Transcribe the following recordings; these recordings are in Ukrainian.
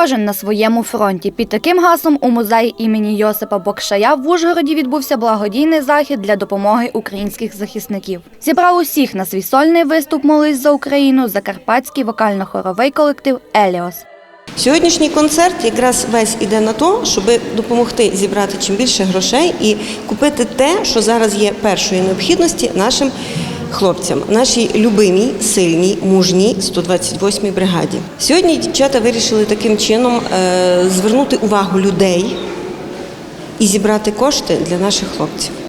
Кожен на своєму фронті. Під таким гаслом у музеї імені Йосипа Бокшая в Ужгороді відбувся благодійний захід для допомоги українських захисників. Зібрав усіх на свій сольний виступ Молись за Україну закарпатський вокально-хоровий колектив Еліос. Сьогоднішній концерт якраз весь іде на то, щоб допомогти зібрати чим більше грошей і купити те, що зараз є першої необхідності нашим хлопцям, нашій любимій, сильній, мужній 128-й бригаді. Сьогодні дівчата вирішили таким чином е, звернути увагу людей і зібрати кошти для наших хлопців.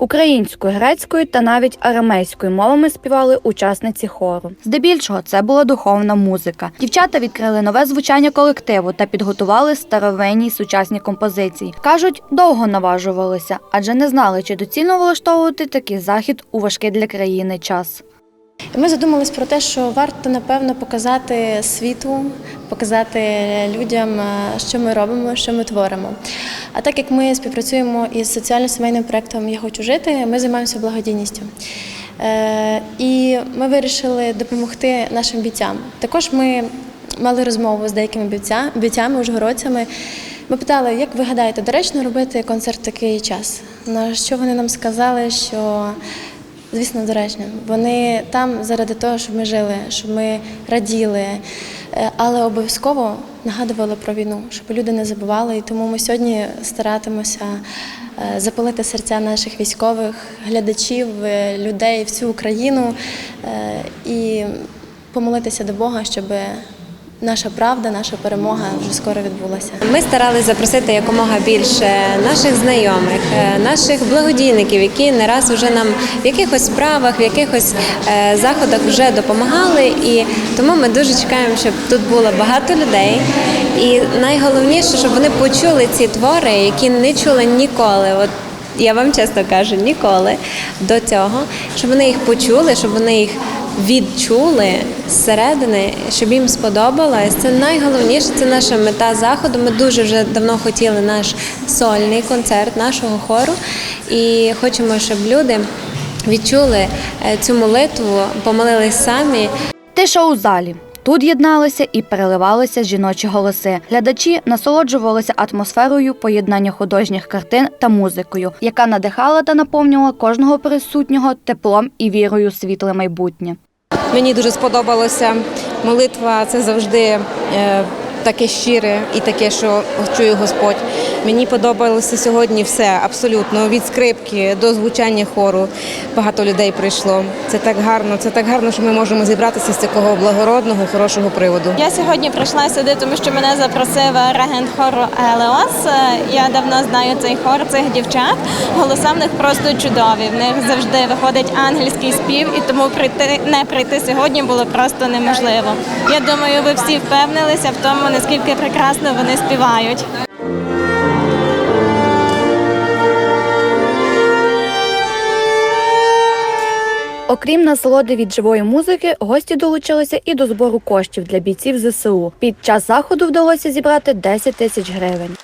Українською, грецькою та навіть арамейською мовами співали учасниці хору. Здебільшого це була духовна музика. Дівчата відкрили нове звучання колективу та підготували старовинні сучасні композиції. кажуть, довго наважувалися, адже не знали, чи доцільно влаштовувати такий захід у важкий для країни час. Ми задумались про те, що варто напевно показати світу, показати людям, е, що ми робимо, що ми творимо. А так як ми співпрацюємо із соціально-сімейним проєктом Я хочу жити, ми займаємося благодійністю. Е, І ми вирішили допомогти нашим бійцям. Також ми мали розмову з деякими бійця- бійцями, ужгородцями. Ми питали, як ви гадаєте, доречно робити концерт в такий час? На що вони нам сказали, що Звісно, доречно. Вони там заради того, щоб ми жили, щоб ми раділи, Е, але обов'язково нагадували про війну, щоб люди не забували. І тому ми сьогодні старатимемося е, запалити серця наших військових, глядачів, е, людей, всю Україну і помолитися до Бога, щоб наша правда, наша перемога вже скоро відбулася. Ми старалися запросити якомога більше наших знайомих, е, наших благодійників, які не раз вже нам в якихось справах, в якихось е, заходах вже допомагали. І тому ми дуже чекаємо, щоб тут було багато людей. І найголовніше, щоб вони почули ці твори, які не чули ніколи. От я вам чесно кажу, ніколи до цього, щоб вони їх почули, щоб вони їх відчули зсередини, щоб їм сподобалось. Це найголовніше, це наша мета заходу. Ми дуже вже давно хотіли наш сольний концерт нашого хору і хочемо, щоб люди відчули е, цю молитву, помолились самі. Тиша у залі. Тут єдналися і переливалися жіночі голоси. Глядачі насолоджувалися атмосферою поєднання художніх картин та музикою, яка надихала та наповнювала кожного присутнього теплом і вірою у світле майбутнє. Мені дуже сподобалося. Молитва це завжди е, таке щире і таке, що чує Господь. Мені подобалося сьогодні все абсолютно від скрипки до звучання хору. Багато людей прийшло. Це так гарно. Це так гарно, що ми можемо зібратися з такого благородного, хорошого приводу. Я сьогодні прийшла сюди, тому що мене запросив регент хору Елеос. Я давно знаю цей хор, цих дівчат. Голоса в них просто чудові. В них завжди виходить ангельський спів, і тому прийти не прийти сьогодні було просто неможливо. Я думаю, ви всі впевнилися в тому, наскільки прекрасно вони співають. Окрім насолоди від живої музики, гості долучилися і до збору коштів для бійців ЗСУ. Під час заходу вдалося зібрати 10 тисяч гривень.